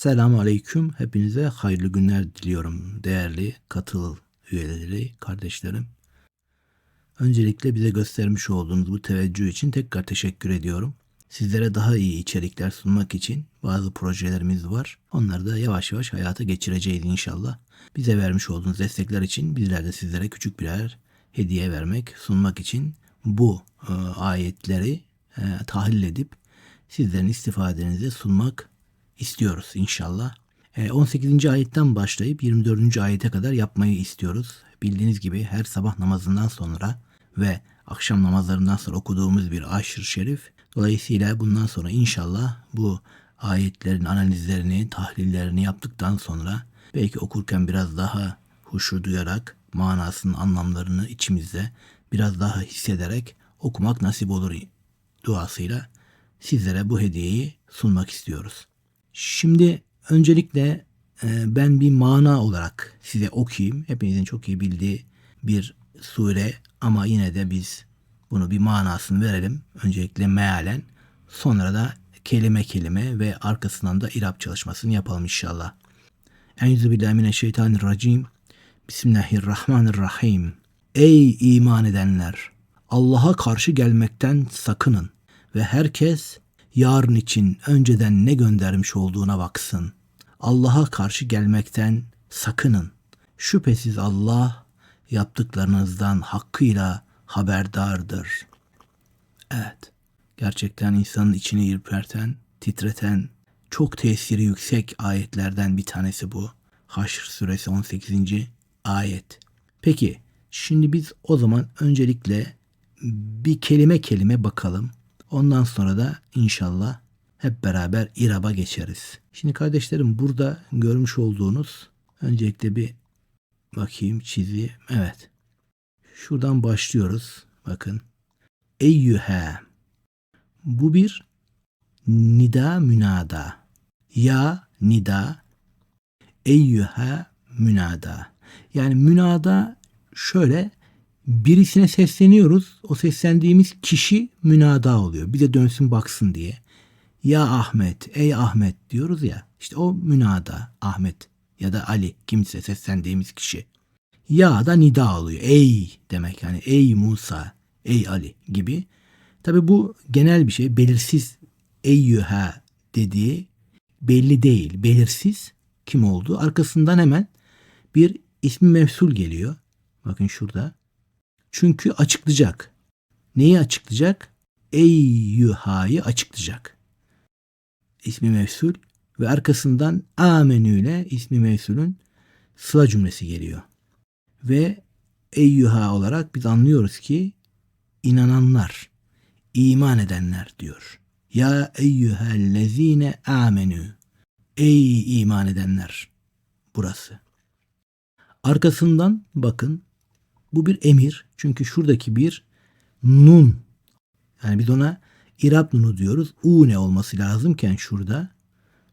Selamun Aleyküm. Hepinize hayırlı günler diliyorum değerli katıl üyeleri, kardeşlerim. Öncelikle bize göstermiş olduğunuz bu teveccüh için tekrar teşekkür ediyorum. Sizlere daha iyi içerikler sunmak için bazı projelerimiz var. Onları da yavaş yavaş hayata geçireceğiz inşallah. Bize vermiş olduğunuz destekler için bizler de sizlere küçük birer hediye vermek, sunmak için bu e, ayetleri e, tahlil edip sizlerin istifadenize sunmak istiyoruz inşallah. E, 18. ayetten başlayıp 24. ayete kadar yapmayı istiyoruz. Bildiğiniz gibi her sabah namazından sonra ve akşam namazlarından sonra okuduğumuz bir aşır şerif. Dolayısıyla bundan sonra inşallah bu ayetlerin analizlerini, tahlillerini yaptıktan sonra belki okurken biraz daha huşu duyarak manasının anlamlarını içimizde biraz daha hissederek okumak nasip olur duasıyla sizlere bu hediyeyi sunmak istiyoruz. Şimdi öncelikle e, ben bir mana olarak size okuyayım. Hepinizin çok iyi bildiği bir sure ama yine de biz bunu bir manasını verelim. Öncelikle mealen sonra da kelime kelime ve arkasından da irap çalışmasını yapalım inşallah. Euzubillahimineşşeytanirracim. Bismillahirrahmanirrahim. Ey iman edenler! Allah'a karşı gelmekten sakının ve herkes yarın için önceden ne göndermiş olduğuna baksın. Allah'a karşı gelmekten sakının. Şüphesiz Allah yaptıklarınızdan hakkıyla haberdardır. Evet, gerçekten insanın içini ürperten, titreten, çok tesiri yüksek ayetlerden bir tanesi bu. Haşr suresi 18. ayet. Peki, şimdi biz o zaman öncelikle bir kelime kelime bakalım. Ondan sonra da inşallah hep beraber iraba geçeriz. Şimdi kardeşlerim burada görmüş olduğunuz öncelikle bir bakayım çizi. Evet. Şuradan başlıyoruz. Bakın. Eyyühe. Bu bir nida münada. Ya nida eyyühe münada. Yani münada şöyle birisine sesleniyoruz. O seslendiğimiz kişi münada oluyor. Bir de dönsün baksın diye. Ya Ahmet, ey Ahmet diyoruz ya. İşte o münada Ahmet ya da Ali kimse seslendiğimiz kişi. Ya da nida oluyor. Ey demek yani ey Musa, ey Ali gibi. Tabi bu genel bir şey. Belirsiz eyyüha dediği belli değil. Belirsiz kim olduğu. Arkasından hemen bir ismi mevsul geliyor. Bakın şurada. Çünkü açıklayacak. Neyi açıklayacak? Eyyuha'yı açıklayacak. İsmi mevsul ve arkasından amenü ile ismi mevsulün sıla cümlesi geliyor. Ve eyyuha olarak biz anlıyoruz ki inananlar, iman edenler diyor. Ya eyyühellezine amenü. Ey iman edenler. Burası. Arkasından bakın bu bir emir. Çünkü şuradaki bir nun. Yani biz ona irab nunu diyoruz. U ne olması lazımken şurada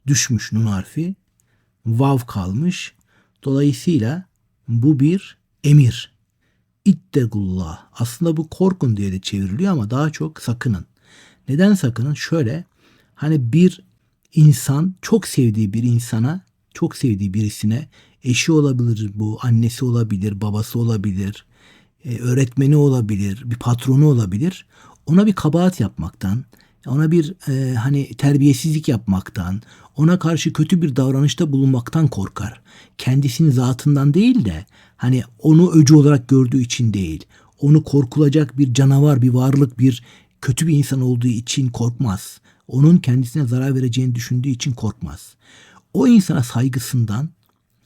düşmüş nun harfi. Vav kalmış. Dolayısıyla bu bir emir. İttegullah. Aslında bu korkun diye de çevriliyor ama daha çok sakının. Neden sakının? Şöyle hani bir insan çok sevdiği bir insana, çok sevdiği birisine eşi olabilir bu, annesi olabilir, babası olabilir, e, öğretmeni olabilir, bir patronu olabilir. Ona bir kabahat yapmaktan, ona bir e, hani terbiyesizlik yapmaktan, ona karşı kötü bir davranışta bulunmaktan korkar. Kendisinin zatından değil de hani onu öcü olarak gördüğü için değil, onu korkulacak bir canavar, bir varlık, bir kötü bir insan olduğu için korkmaz. Onun kendisine zarar vereceğini düşündüğü için korkmaz. O insana saygısından,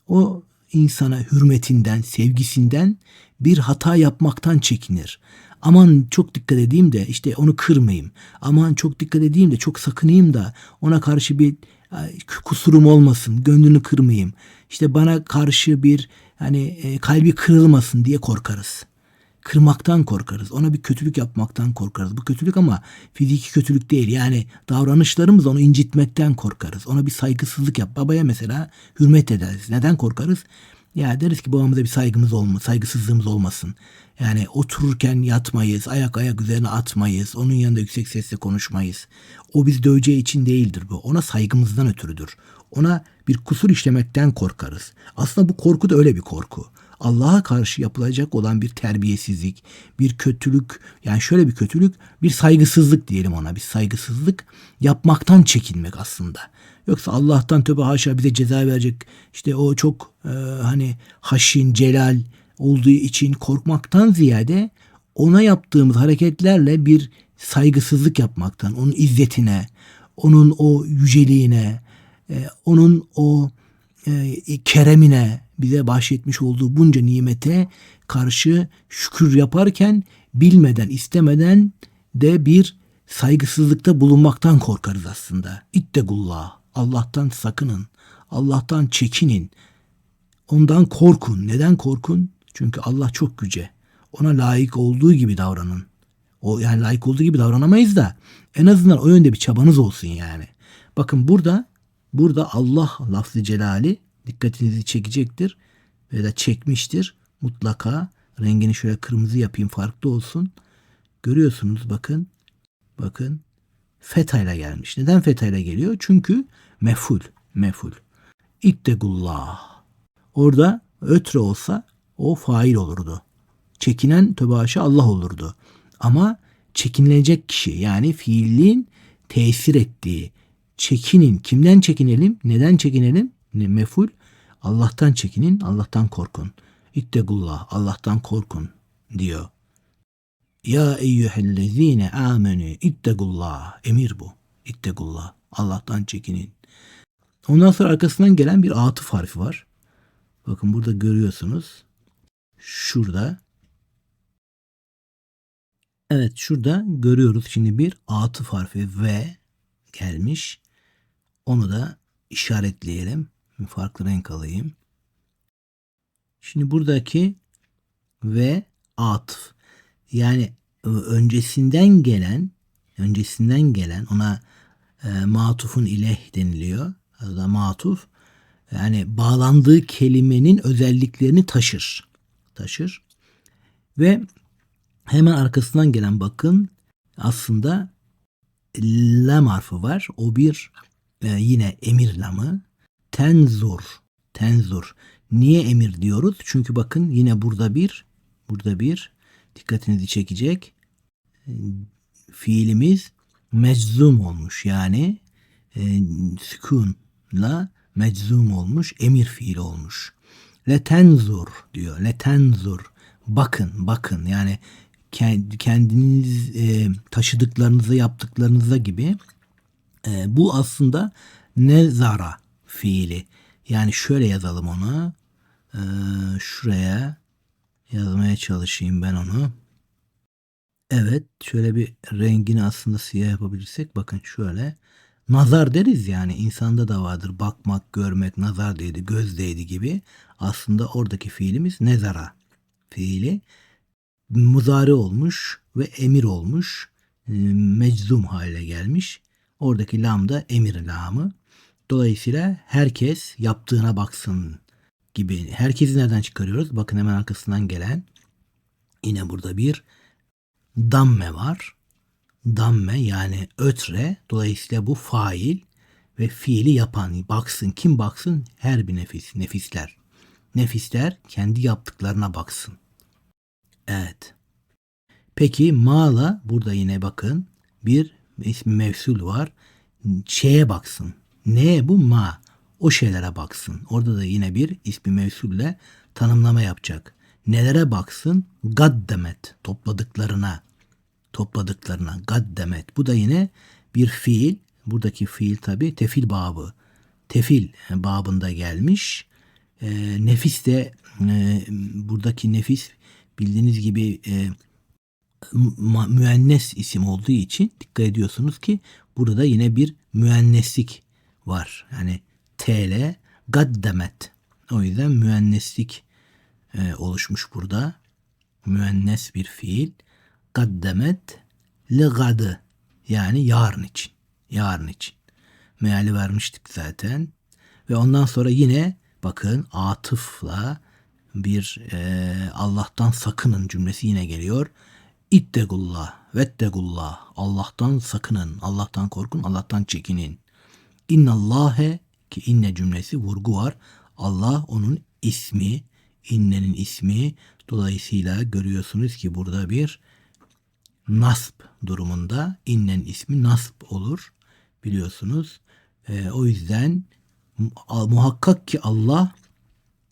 o insana hürmetinden, sevgisinden bir hata yapmaktan çekinir. Aman çok dikkat edeyim de işte onu kırmayayım. Aman çok dikkat edeyim de çok sakınayım da ona karşı bir kusurum olmasın, gönlünü kırmayayım. İşte bana karşı bir hani e, kalbi kırılmasın diye korkarız. Kırmaktan korkarız. Ona bir kötülük yapmaktan korkarız. Bu kötülük ama fiziki kötülük değil. Yani davranışlarımız onu incitmekten korkarız. Ona bir saygısızlık yap. Babaya mesela hürmet ederiz. Neden korkarız? Ya deriz ki babamıza bir saygımız olma, saygısızlığımız olmasın. Yani otururken yatmayız, ayak ayak üzerine atmayız, onun yanında yüksek sesle konuşmayız. O biz döveceği için değildir bu. Ona saygımızdan ötürüdür. Ona bir kusur işlemekten korkarız. Aslında bu korku da öyle bir korku. Allah'a karşı yapılacak olan bir terbiyesizlik, bir kötülük, yani şöyle bir kötülük, bir saygısızlık diyelim ona. Bir saygısızlık yapmaktan çekinmek aslında. Yoksa Allah'tan tövbe haşa bize ceza verecek işte o çok e, hani haşin, celal olduğu için korkmaktan ziyade ona yaptığımız hareketlerle bir saygısızlık yapmaktan, onun izzetine, onun o yüceliğine, e, onun o e, keremine, bize bahşetmiş olduğu bunca nimete karşı şükür yaparken bilmeden, istemeden de bir saygısızlıkta bulunmaktan korkarız aslında. İttegullah. Allah'tan sakının. Allah'tan çekinin. Ondan korkun. Neden korkun? Çünkü Allah çok yüce. Ona layık olduğu gibi davranın. O yani layık olduğu gibi davranamayız da en azından o yönde bir çabanız olsun yani. Bakın burada burada Allah lafzı celali dikkatinizi çekecektir ve de çekmiştir. Mutlaka rengini şöyle kırmızı yapayım farklı olsun. Görüyorsunuz bakın. Bakın fetayla gelmiş. Neden fetayla geliyor? Çünkü meful. Meful. İttegullah. Orada ötre olsa o fail olurdu. Çekinen tövbe Allah olurdu. Ama çekinilecek kişi yani fiilin tesir ettiği, çekinin. Kimden çekinelim? Neden çekinelim? Meful? Allah'tan çekinin, Allah'tan korkun. İttegullah, Allah'tan korkun diyor. Ya eyyühellezine amenü ittegullah. Emir bu. İttegullah. Allah'tan çekinin. Ondan sonra arkasından gelen bir atıf harfi var. Bakın burada görüyorsunuz. Şurada. Evet şurada görüyoruz şimdi bir atıf harfi ve gelmiş. Onu da işaretleyelim. Farklı renk alayım. Şimdi buradaki ve atıf yani öncesinden gelen öncesinden gelen ona e, matufun ileh deniliyor. Da matuf yani bağlandığı kelimenin özelliklerini taşır. Taşır. Ve hemen arkasından gelen bakın aslında lam harfi var. O bir e, yine emir lamı. Tenzur. Tenzur. Niye emir diyoruz? Çünkü bakın yine burada bir burada bir dikkatinizi çekecek fiilimiz meczum olmuş. Yani e, sükunla meczum olmuş. Emir fiil olmuş. Letenzur diyor. Letenzur. Bakın, bakın. Yani kendiniz e, taşıdıklarınıza, yaptıklarınıza gibi e, bu aslında nezara fiili. Yani şöyle yazalım onu. E, şuraya yazmaya çalışayım ben onu. Evet şöyle bir rengini aslında siyah yapabilirsek bakın şöyle. Nazar deriz yani insanda da vardır. Bakmak, görmek, nazar değdi, göz değdi gibi. Aslında oradaki fiilimiz nezara fiili. Muzari olmuş ve emir olmuş. E, meczum hale gelmiş. Oradaki lam da emir lamı. Dolayısıyla herkes yaptığına baksın gibi. Herkesi nereden çıkarıyoruz? Bakın hemen arkasından gelen yine burada bir damme var. Damme yani ötre. Dolayısıyla bu fail ve fiili yapan. Baksın kim baksın? Her bir nefis. Nefisler. Nefisler kendi yaptıklarına baksın. Evet. Peki mala burada yine bakın bir ismi mevsul var. Şeye baksın. Neye bu? Ma. O şeylere baksın. Orada da yine bir ismi mevsulle tanımlama yapacak. Nelere baksın? Gaddemet. Topladıklarına. Topladıklarına. Gaddemet. Bu da yine bir fiil. Buradaki fiil tabi tefil babı. Tefil babında gelmiş. E, nefis de e, buradaki nefis bildiğiniz gibi e, müennes isim olduğu için dikkat ediyorsunuz ki burada yine bir müenneslik var. Yani TL gaddemet. O yüzden müenneslik e, oluşmuş burada. Müennes bir fiil. Gaddemet li gadı. Yani yarın için. Yarın için. Meali vermiştik zaten. Ve ondan sonra yine Bakın atıfla bir e, Allah'tan sakının cümlesi yine geliyor. İttegullah, vettegullah. Allah'tan sakının, Allah'tan korkun, Allah'tan çekinin. İnnallâhe ki inne cümlesi vurgu var. Allah onun ismi, innenin ismi. Dolayısıyla görüyorsunuz ki burada bir nasp durumunda innen ismi nasp olur. Biliyorsunuz. E, o yüzden muhakkak ki Allah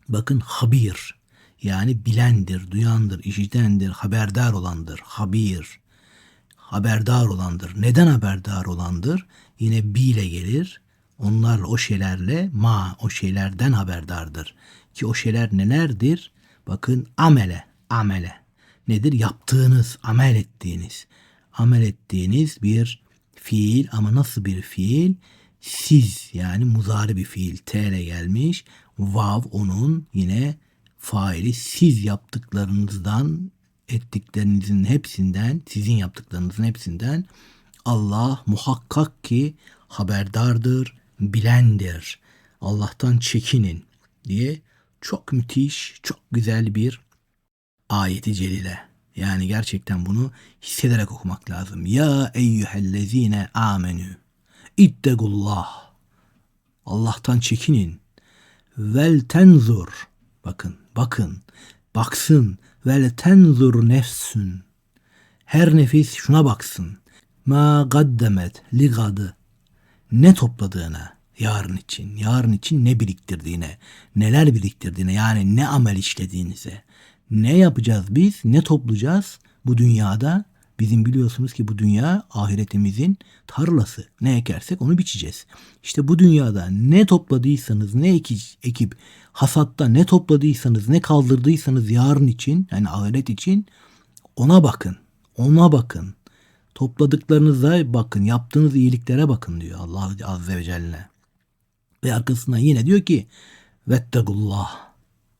bakın habir yani bilendir, duyandır, işitendir, haberdar olandır. Habir. Haberdar olandır. Neden haberdar olandır? Yine bi ile gelir. Onlar o şeylerle ma o şeylerden haberdardır. Ki o şeyler nelerdir? Bakın amele, amele. Nedir? Yaptığınız, amel ettiğiniz. Amel ettiğiniz bir fiil ama nasıl bir fiil? Siz yani muzari bir fiil. T ile gelmiş. Vav onun yine faili siz yaptıklarınızdan ettiklerinizin hepsinden sizin yaptıklarınızın hepsinden Allah muhakkak ki haberdardır, bilendir. Allah'tan çekinin diye çok müthiş, çok güzel bir ayeti celile. Yani gerçekten bunu hissederek okumak lazım. Ya eyyühellezine amenü. İttegullah. Allah'tan çekinin. Vel tenzur. Bakın, bakın, baksın. Vel tenzur nefsün. Her nefis şuna baksın. Ma gaddemet li gadı. Ne topladığına yarın için, yarın için ne biriktirdiğine, neler biriktirdiğine yani ne amel işlediğinize. Ne yapacağız biz? Ne toplayacağız bu dünyada? Bizim biliyorsunuz ki bu dünya ahiretimizin tarlası. Ne ekersek onu biçeceğiz. İşte bu dünyada ne topladıysanız, ne ekip hasatta ne topladıysanız, ne kaldırdıysanız yarın için, yani ahiret için ona bakın. Ona bakın. Topladıklarınıza bakın, yaptığınız iyiliklere bakın diyor Allah Azze ve Celle. Ve arkasından yine diyor ki Vettegullah.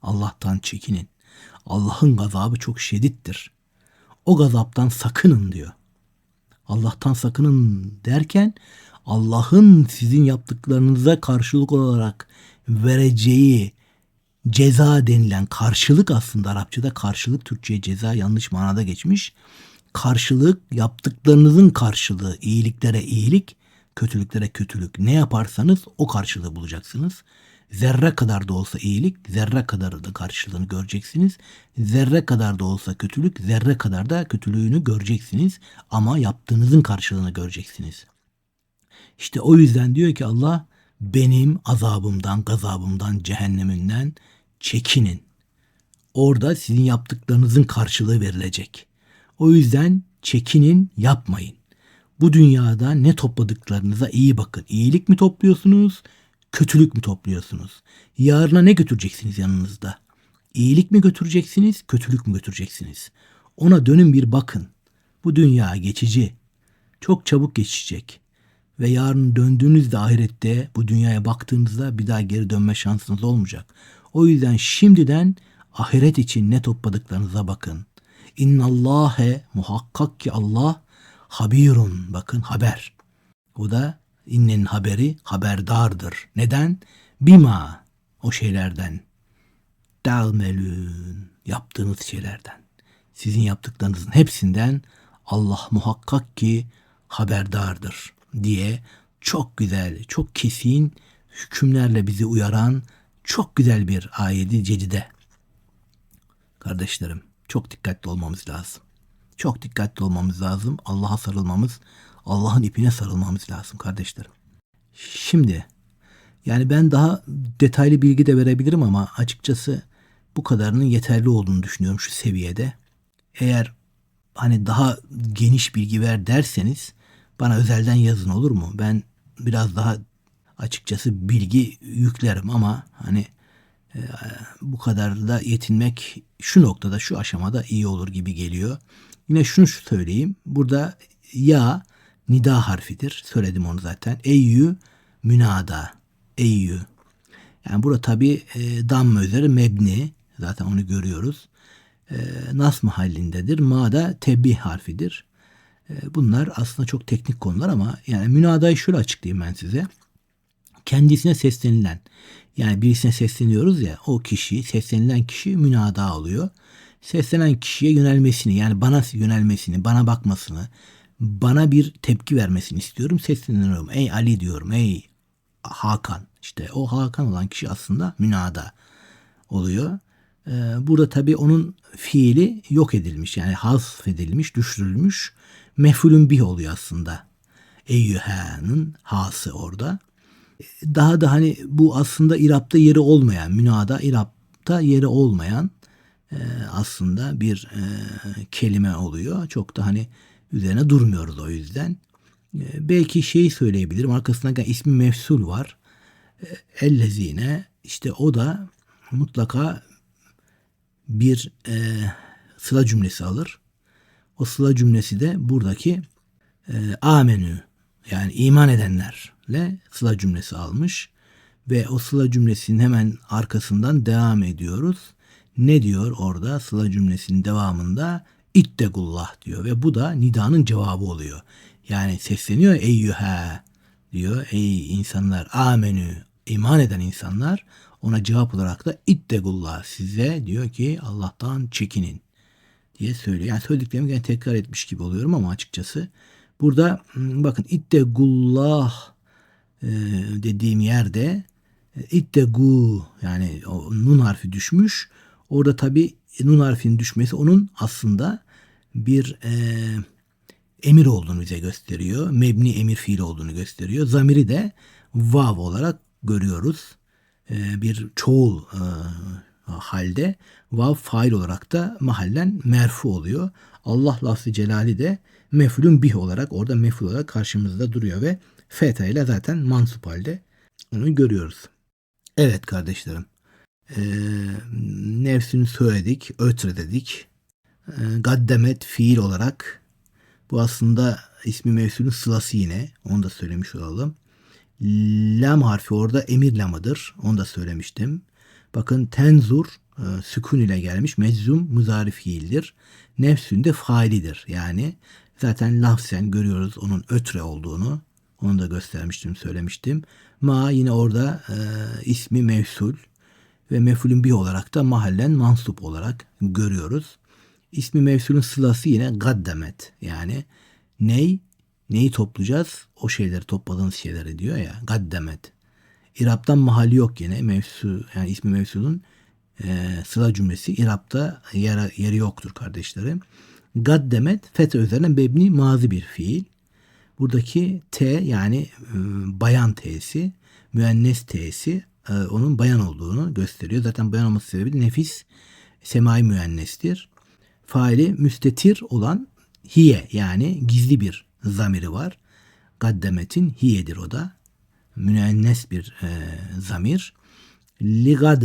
Allah'tan çekinin. Allah'ın gazabı çok şiddettir. O gazaptan sakının diyor. Allah'tan sakının derken Allah'ın sizin yaptıklarınıza karşılık olarak vereceği ceza denilen karşılık aslında Arapçada karşılık Türkçe'ye ceza yanlış manada geçmiş. Karşılık yaptıklarınızın karşılığı iyiliklere iyilik, kötülüklere kötülük. Ne yaparsanız o karşılığı bulacaksınız. Zerre kadar da olsa iyilik, zerre kadar da karşılığını göreceksiniz. Zerre kadar da olsa kötülük, zerre kadar da kötülüğünü göreceksiniz. Ama yaptığınızın karşılığını göreceksiniz. İşte o yüzden diyor ki Allah benim azabımdan, gazabımdan, cehennemimden çekinin. Orada sizin yaptıklarınızın karşılığı verilecek. O yüzden çekinin, yapmayın. Bu dünyada ne topladıklarınıza iyi bakın. İyilik mi topluyorsunuz, kötülük mü topluyorsunuz? Yarına ne götüreceksiniz yanınızda? İyilik mi götüreceksiniz, kötülük mü götüreceksiniz? Ona dönün bir bakın. Bu dünya geçici. Çok çabuk geçecek. Ve yarın döndüğünüzde ahirette bu dünyaya baktığınızda bir daha geri dönme şansınız olmayacak. O yüzden şimdiden ahiret için ne topladıklarınıza bakın. İnnallâhe muhakkak ki Allah habirun bakın haber. O da innenin haberi haberdardır. Neden? Bima o şeylerden. Dağmelün yaptığınız şeylerden. Sizin yaptıklarınızın hepsinden Allah muhakkak ki haberdardır diye çok güzel, çok kesin hükümlerle bizi uyaran çok güzel bir ayeti cedide. Kardeşlerim çok dikkatli olmamız lazım. Çok dikkatli olmamız lazım. Allah'a sarılmamız, Allah'ın ipine sarılmamız lazım kardeşlerim. Şimdi yani ben daha detaylı bilgi de verebilirim ama açıkçası bu kadarının yeterli olduğunu düşünüyorum şu seviyede. Eğer hani daha geniş bilgi ver derseniz bana özelden yazın olur mu? Ben biraz daha açıkçası bilgi yüklerim ama hani bu kadar da yetinmek şu noktada şu aşamada iyi olur gibi geliyor. Yine şunu söyleyeyim. Burada ya nida harfidir. Söyledim onu zaten. Eyyü münada. Eyyü. Yani burada tabi e, damme üzeri mebni. Zaten onu görüyoruz. E, nas mahallindedir. Ma da tebbih harfidir. E, bunlar aslında çok teknik konular ama yani münadayı şöyle açıklayayım ben size. kendisine seslenilen yani birisine sesleniyoruz ya o kişi seslenilen kişi münada oluyor. Seslenen kişiye yönelmesini yani bana yönelmesini, bana bakmasını, bana bir tepki vermesini istiyorum. Sesleniyorum. Ey Ali diyorum. Ey Hakan. İşte o Hakan olan kişi aslında münada oluyor. Ee, burada tabii onun fiili yok edilmiş. Yani hasf edilmiş, düşürülmüş. Mefulün bih oluyor aslında. Eyyüha'nın hası orada. Daha da hani bu aslında İrab'da yeri olmayan, münada İrab'da yeri olmayan e, aslında bir e, kelime oluyor. Çok da hani üzerine durmuyoruz o yüzden. E, belki şeyi söyleyebilirim. Arkasında ismi mefsul var. E, ellezine işte o da mutlaka bir e, sıla cümlesi alır. O sıla cümlesi de buradaki e, amenü yani iman edenlerle sıla cümlesi almış. Ve o sıla cümlesinin hemen arkasından devam ediyoruz. Ne diyor orada sıla cümlesinin devamında? İttegullah diyor ve bu da nidanın cevabı oluyor. Yani sesleniyor eyyühe diyor ey insanlar amenü iman eden insanlar ona cevap olarak da ittegullah size diyor ki Allah'tan çekinin diye söylüyor. Yani söylediklerimi gene tekrar etmiş gibi oluyorum ama açıkçası burada hmm, bakın ittegullah e, dediğim yerde e, ittegu yani o nun harfi düşmüş. Orada tabi nun harfinin düşmesi onun aslında bir e, emir olduğunu bize gösteriyor. Mebni emir fiil olduğunu gösteriyor. Zamiri de vav olarak görüyoruz. E, bir çoğul e, halde vav fail olarak da mahallen merfu oluyor. Allah lafzı celali de mefulün bih olarak orada meful olarak karşımızda duruyor ve feta ile zaten mansup halde onu görüyoruz. Evet kardeşlerim. E, nefsini söyledik, ötre dedik. E, gaddemet fiil olarak bu aslında ismi mevsulün sılası yine. Onu da söylemiş olalım. Lam harfi orada emir lamıdır. Onu da söylemiştim. Bakın tenzur e, sükun ile gelmiş. Mezzum muzari fiildir. Nefsün de failidir. Yani zaten lafzen görüyoruz onun ötre olduğunu. Onu da göstermiştim, söylemiştim. Ma yine orada e, ismi mevsul ve mefulün bir olarak da mahallen mansup olarak görüyoruz. İsmi mevsulün sılası yine gaddemet. Yani ney? Neyi toplayacağız? O şeyleri topladığınız şeyleri diyor ya. Gaddemet. İraptan mahalli yok yine. Mevsu, yani ismi mevsulun e, sıla cümlesi İrapta yer, yeri yoktur kardeşlerim. Gaddemet fethe üzerine mebni mazi bir fiil. Buradaki T yani e, bayan T'si, müennes T'si e, onun bayan olduğunu gösteriyor. Zaten bayan olması sebebi nefis semai müennestir. Faili müstetir olan hiye yani gizli bir zamiri var. Gaddemetin hiyedir o da. Müennes bir e, zamir. Ligad.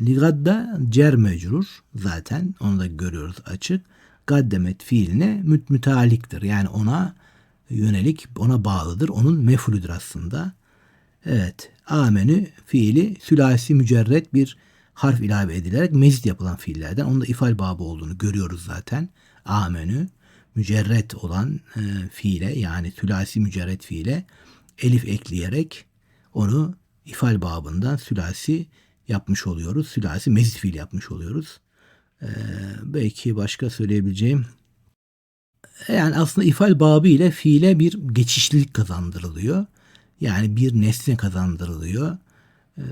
Ligad da cer mecrur zaten. Onu da görüyoruz açık. Gaddemet fiiline müt mütealiktir. Yani ona yönelik ona bağlıdır. Onun mefulüdür aslında. Evet. Amenü fiili sülasi mücerret bir harf ilave edilerek mezit yapılan fiillerden. Onun da ifal babı olduğunu görüyoruz zaten. Amenü mücerret olan e, fiile yani sülasi mücerret fiile elif ekleyerek onu ifal babından sülasi yapmış oluyoruz. Sülasi mezit fiil yapmış oluyoruz. Ee, belki başka söyleyebileceğim yani aslında ifal babı ile fiile bir geçişlilik kazandırılıyor. Yani bir nesne kazandırılıyor. Ee,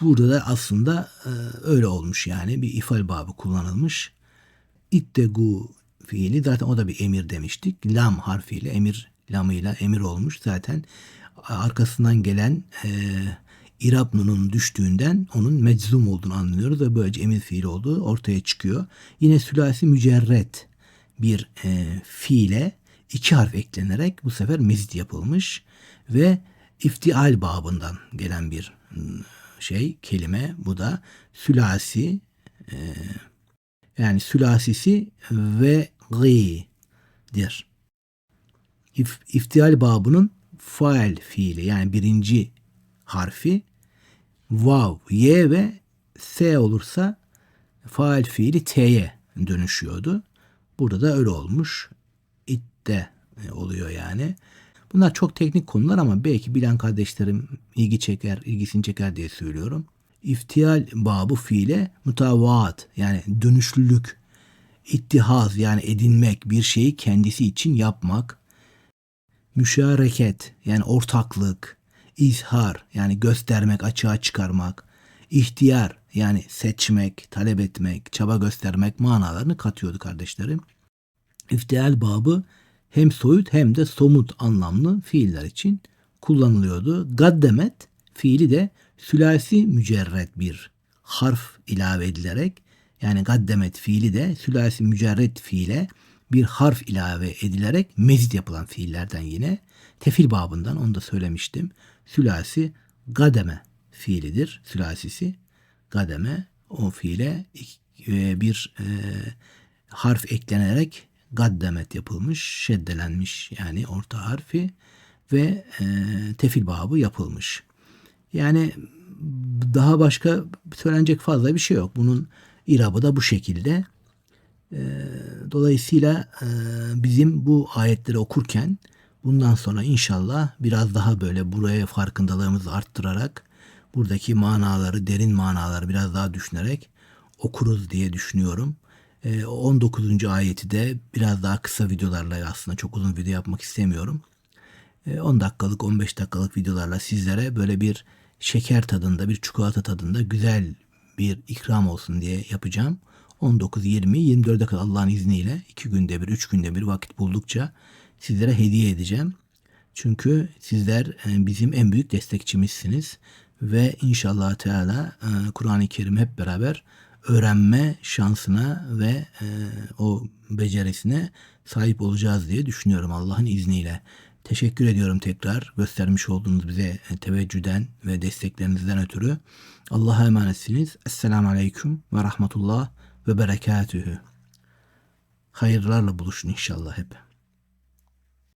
burada da aslında e, öyle olmuş yani bir ifal babı kullanılmış. İttegu fiili zaten o da bir emir demiştik. Lam harfiyle emir lamıyla emir olmuş zaten arkasından gelen e, İrab nunun düştüğünden onun meczum olduğunu anlıyoruz ve böylece emir fiili olduğu ortaya çıkıyor. Yine sülasi mücerret bir e, fiile iki harf eklenerek bu sefer mezit yapılmış ve iftial babından gelen bir şey kelime bu da sülasi e, yani sülasisi ve gı'dir. İf, iftial babının faal fiili yani birinci harfi vav, y ve s olursa faal fiili t'ye dönüşüyordu. Burada da öyle olmuş. İtte oluyor yani. Bunlar çok teknik konular ama belki bilen kardeşlerim ilgi çeker, ilgisini çeker diye söylüyorum. İftiyal babı fiile mutavaat yani dönüşlülük, ittihaz yani edinmek, bir şeyi kendisi için yapmak, müşareket yani ortaklık, izhar yani göstermek, açığa çıkarmak, ihtiyar yani seçmek, talep etmek, çaba göstermek manalarını katıyordu kardeşlerim. İftihal babı hem soyut hem de somut anlamlı fiiller için kullanılıyordu. Gaddemet fiili de sülasi mücerret bir harf ilave edilerek yani gaddemet fiili de sülasi mücerret fiile bir harf ilave edilerek mezit yapılan fiillerden yine tefil babından onu da söylemiştim. Sülasi gademe fiilidir. Sülasisi gademe o fiile e, bir e, harf eklenerek gaddemet yapılmış, şeddelenmiş yani orta harfi ve e, tefil babı yapılmış. Yani daha başka söylenecek fazla bir şey yok. Bunun irabı da bu şekilde. E, dolayısıyla e, bizim bu ayetleri okurken bundan sonra inşallah biraz daha böyle buraya farkındalığımızı arttırarak buradaki manaları, derin manaları biraz daha düşünerek okuruz diye düşünüyorum. 19. ayeti de biraz daha kısa videolarla aslında çok uzun video yapmak istemiyorum. 10 dakikalık 15 dakikalık videolarla sizlere böyle bir şeker tadında bir çikolata tadında güzel bir ikram olsun diye yapacağım. 19, 20, 24'e kadar Allah'ın izniyle 2 günde bir, 3 günde bir vakit buldukça sizlere hediye edeceğim. Çünkü sizler bizim en büyük destekçimizsiniz ve inşallah Teala Kur'an-ı Kerim hep beraber öğrenme şansına ve e, o becerisine sahip olacağız diye düşünüyorum Allah'ın izniyle. Teşekkür ediyorum tekrar göstermiş olduğunuz bize teveccüden ve desteklerinizden ötürü. Allah'a emanetsiniz. Esselamu Aleyküm ve Rahmetullah ve Berekatühü. Hayırlarla buluşun inşallah hep.